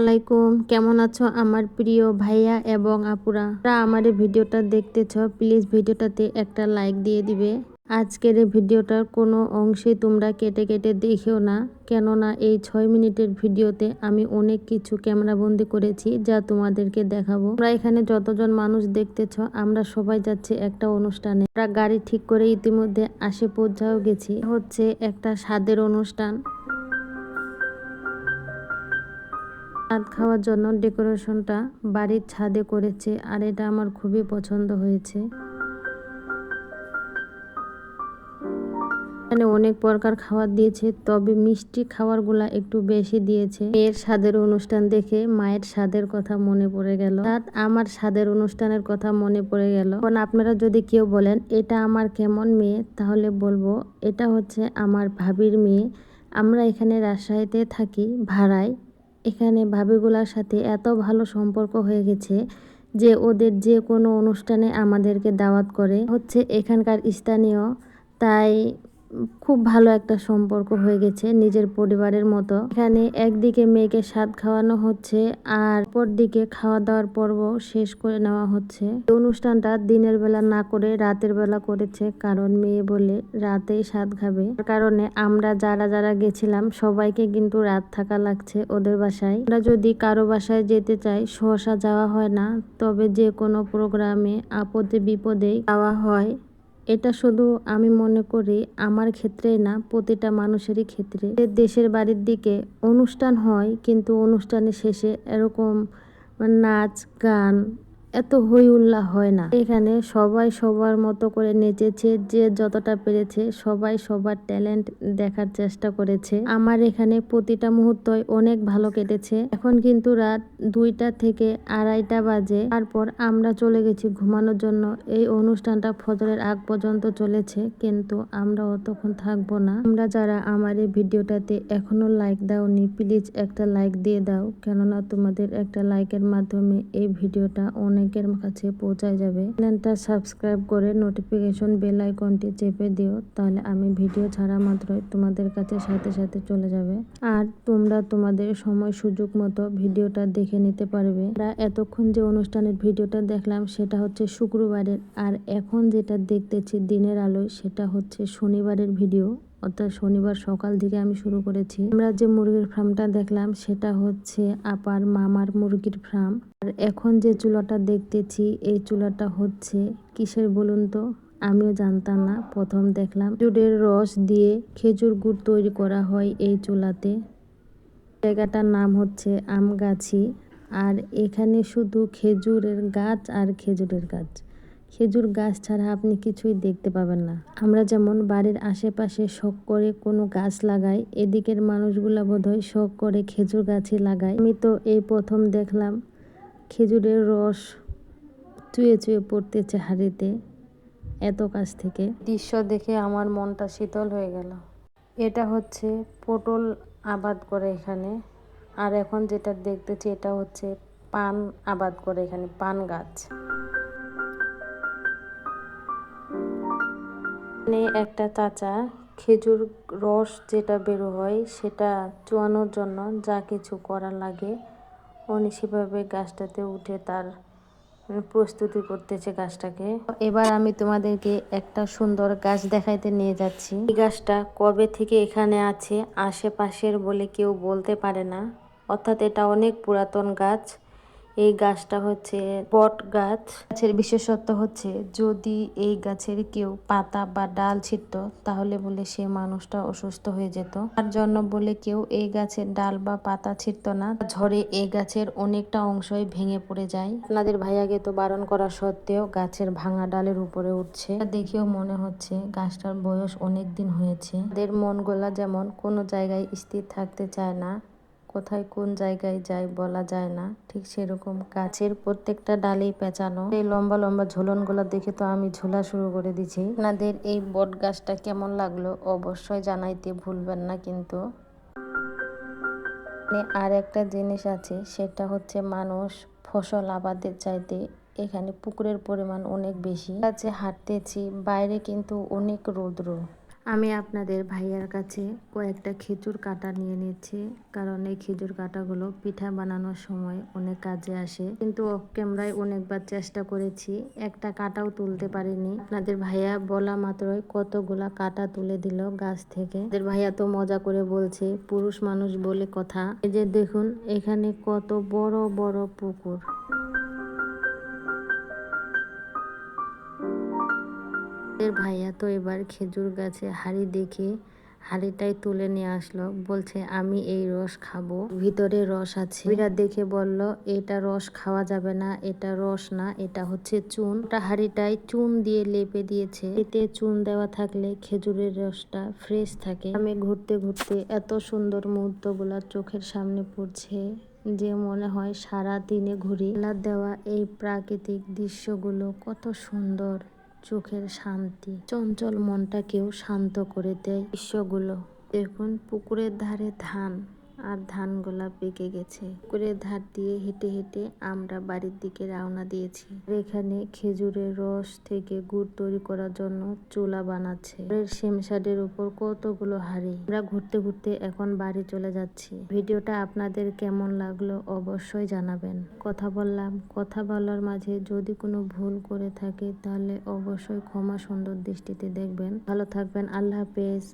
আলাইকুম কেমন আছো আমার প্রিয় ভাইয়া এবং আপুরা? যারা আমার এই ভিডিওটা দেখতেছ, প্লিজ ভিডিওটাতে একটা লাইক দিয়ে দিবে। আজকের এই ভিডিওটার কোনো অংশে তোমরা কেটে কেটে দেখেও না, কেননা এই ছয় মিনিটের ভিডিওতে আমি অনেক কিছু ক্যামেরাবন্দি করেছি যা তোমাদেরকে দেখাবো। তোমরা এখানে যতজন মানুষ দেখতেছ, আমরা সবাই যাচ্ছি একটা অনুষ্ঠানে। আমরা গাড়ি ঠিক করে ইতিমধ্যে আসে পৌঁছাও গেছি। হচ্ছে একটা স্বাদের অনুষ্ঠান। ছাদ খাওয়ার জন্য ডেকোরেশনটা বাড়ির ছাদে করেছে, আর এটা আমার খুবই পছন্দ হয়েছে। এখানে অনেক প্রকার খাবার দিয়েছে, তবে মিষ্টি খাবারগুলা একটু বেশি দিয়েছে। মেয়ের স্বাদের অনুষ্ঠান দেখে মায়ের স্বাদের কথা মনে পড়ে গেল। আমার স্বাদের অনুষ্ঠানের কথা মনে পড়ে গেল। এখন আপনারা যদি কেউ বলেন, এটা আমার কেমন মেয়ে? তাহলে বলব, এটা হচ্ছে আমার ভাবির মেয়ে। আমরা এখানে রাজশাহীতে থাকি, ভাড়ায়। এখানে ভাবিগুলার সাথে এত ভালো সম্পর্ক হয়ে গেছে যে ওদের যে কোনো অনুষ্ঠানে আমাদেরকে দাওয়াত করে। হচ্ছে এখানকার স্থানীয়, তাই খুব ভালো একটা সম্পর্ক হয়ে গেছে নিজের পরিবারের মতো। এখানে একদিকে মেয়েকে স্বাদ খাওয়ানো হচ্ছে আর পর দিকে খাওয়া দাওয়ার পর্ব শেষ করে নেওয়া হচ্ছে। অনুষ্ঠানটা দিনের বেলা না করে রাতের বেলা করেছে কারণ মেয়ে বলে রাতেই স্বাদ খাবে। কারণে আমরা যারা যারা গেছিলাম সবাইকে কিন্তু রাত থাকা লাগছে ওদের বাসায়। আমরা যদি কারও বাসায় যেতে চাই, সহসা যাওয়া হয় না, তবে যে কোনো প্রোগ্রামে আপদে বিপদে যাওয়া হয়। এটা শুধু আমি মনে করি আমার ক্ষেত্রে না, প্রতিটা মানুষেরই ক্ষেত্রে। দেশের বাড়ির দিকে অনুষ্ঠান হয়, কিন্তু অনুষ্ঠানের শেষে এরকম নাচ, গান এত হই উল্লাহ হয় না। এখানে সবাই সবার মতো করে নেচেছে, যে যতটা পেরেছে সবাই সবার ট্যালেন্ট দেখার চেষ্টা করেছে। আমার এখানে প্রতিটা মুহূর্তই অনেক ভালো কেটেছে। এখন কিন্তু রাত দুইটা থেকে আড়াইটা বাজে। তারপর আমরা চলে গেছি ঘুমানোর জন্য। এই অনুষ্ঠানটা ফজরের আগ পর্যন্ত চলেছে, কিন্তু আমরা অতক্ষণ থাকব না। আমরা যারা আমার এই ভিডিওটাতে এখনও লাইক দাওনি প্লিজ একটা লাইক দিয়ে দাও। কেননা তোমাদের একটা লাইকের মাধ্যমে এই ভিডিওটা অনেক অনেকের কাছে পৌঁছায় যাবে। চ্যানেলটা সাবস্ক্রাইব করে নোটিফিকেশন বেল আইকনটি চেপে দিও, তাহলে আমি ভিডিও ছাড়া মাত্রই তোমাদের কাছে সাথে সাথে চলে যাবে। আর তোমরা তোমাদের সময় সুযোগ মতো ভিডিওটা দেখে নিতে পারবে। আমরা এতক্ষণ যে অনুষ্ঠানের ভিডিওটা দেখলাম, সেটা হচ্ছে শুক্রবারের। আর এখন যেটা দেখতেছি দিনের আলোয়, সেটা হচ্ছে শনিবারের ভিডিও অর্থাৎ শনিবার সকাল থেকে আমি শুরু করেছি। আমরা যে মুরগির ফার্মটা দেখলাম, সেটা হচ্ছে আপার মামার মুরগির ফার্ম। আর এখন যে চুলাটা দেখতেছি, এই চুলাটা হচ্ছে কিসের বলুন তো? আমিও জানতাম না, প্রথম দেখলাম। খেজুরের রস দিয়ে খেজুর গুড় তৈরি করা হয় এই চুলাতে। জায়গাটার নাম হচ্ছে আমগাছি। আর এখানে শুধু খেজুরের গাছ আর খেজুরের গাছ। খেজুর গাছ ছাড়া আপনি কিছুই দেখতে পাবেন না। আমরা যেমন বাড়ির আশেপাশে শখ করে কোনো গাছ লাগাই, এদিকের মানুষগুলা বোধহয় শখ করে খেজুর গাছই লাগায়। আমি তো এই প্রথম দেখলাম খেজুরের রস চুয়ে চুয়ে পড়তেছে হাড়িতে এত কাছ থেকে। দৃশ্য দেখে আমার মনটা শীতল হয়ে গেল। এটা হচ্ছে পটল আবাদ করে এখানে। আর এখন যেটা দেখতেছি এটা হচ্ছে পান আবাদ করে এখানে, পান গাছ। এখানে একটা চাচা খেজুর রস যেটা বেরো হয়, সেটা চুয়ানোর জন্য যা কিছু করার লাগে। উনি সেভাবে গাছটাতে উঠে তার প্রস্তুতি করতেছে গাছটাকে। এবার আমি তোমাদেরকে একটা সুন্দর গাছ দেখাইতে নিয়ে যাচ্ছি। এই গাছটা কবে থেকে এখানে আছে, আশেপাশের বলে কেউ বলতে পারে না। অর্থাৎ এটা অনেক পুরাতন গাছ। এই গাছটা হচ্ছে বট গাছ। গাছের বিশেষত্ব হচ্ছে যদি এই গাছের কেউ পাতা বা ডাল ছিটত, তাহলে বলে সে মানুষটা অসুস্থ হয়ে যেত। তার জন্য বলে কেউ এই গাছের ডাল বা পাতা ছিটত না। ঝড়ে এই গাছের অনেকটা অংশই ভেঙে পড়ে যায়। আপনাদের ভাইয়াকে তো বারণ করা সত্ত্বেও গাছের ভাঙা ডালের উপরে উঠছে। দেখেও মনে হচ্ছে গাছটার বয়স অনেক দিন হয়েছে। এদের মন গোলা যেমন কোনো জায়গায় স্থির থাকতে চায় না কোথায় কোন জায়গায় যায় বলা যায় না, ঠিক সেরকম গাছের প্রত্যেকটা ডালেই পেঁচানো। এই লম্বা লম্বা ঝুলনগুলো দেখে তো আমি ঝোলা শুরু করে দিছি। আপনাদের এই বট গাছটা কেমন লাগল অবশ্যই জানাইতে ভুলবেন না কিন্তু। আর একটা জিনিস আছে, সেটা হচ্ছে মানুষ ফসল আবাদের চাইতে এখানে পুকুরের পরিমাণ অনেক বেশি। কাছে হাঁটতেছি, বাইরে কিন্তু অনেক রৌদ্র। আমি আপনাদের ভাইয়ার কাছে কয়েকটা খেজুর কাটা নিয়ে নিচ্ছি, কারণ এই খেজুর কাটাগুলো পিঠা বানানোর সময় অনেক কাজে আসে। কিন্তু অফ ক্যামেরায় অনেকবার চেষ্টা করেছি, একটা কাটাও তুলতে পারিনি। আপনাদের ভাইয়া বলা মাত্রই কতগুলা কাটা তুলে দিল গাছ থেকে। আমাদের ভাইয়া তো মজা করে বলছে, পুরুষ মানুষ বলে কথা। এই যে দেখুন, এখানে কত বড় বড় পুকুর। ভাইয়া তো এবার খেজুর গাছে হাড়ি দেখে হাড়িটাই তুলে নিয়ে আসলো। বলছে, আমি এই রস খাব। ভিতরে রস আছে। বিরাট দেখে বলল, এটা রস খাওয়া যাবে না, এটা রস না, এটা হচ্ছে চুন। ওটা হাড়িটাই চুন দিয়ে লেপে দিয়েছে। এতে চুন দেওয়া থাকলে খেজুরের রসটা ফ্রেশ থাকে। আমি ঘুরতে ঘুরতে এত সুন্দর মুহূর্তগুলা চোখের সামনে পড়ছে যে মনে হয় সারা দিনে ঘুরি দেওয়া এই প্রাকৃতিক দৃশ্যগুলো কত সুন্দর। চোখের শান্তি। চঞ্চল মনটাকেও শান্ত করে দেয় দৃশ্যগুলো। দেখুন পুকুরের ধারে ধান। আর ধানগুলা পেকে গেছে। পুকুরের ধার দিয়ে হেঁটে হেঁটে আমরা বাড়ির দিকে রওনা দিয়েছি। এখানে খেজুরের রস থেকে গুড় তৈরি করার জন্য চুলা বানাচ্ছে। শ্যামশাডের উপর কতগুলো হাড়ি। আমরা ঘুরতে ঘুরতে এখন বাড়ি চলে যাচ্ছি। ভিডিওটা আপনাদের কেমন লাগল অবশ্যই জানাবেন। কথা বললাম, কথা বলার মাঝে যদি কোনো ভুল করে থাকে তাহলে অবশ্যই ক্ষমা সুন্দর দৃষ্টিতে দেখবেন। ভালো থাকবেন, আল্লাহ হাফেজ।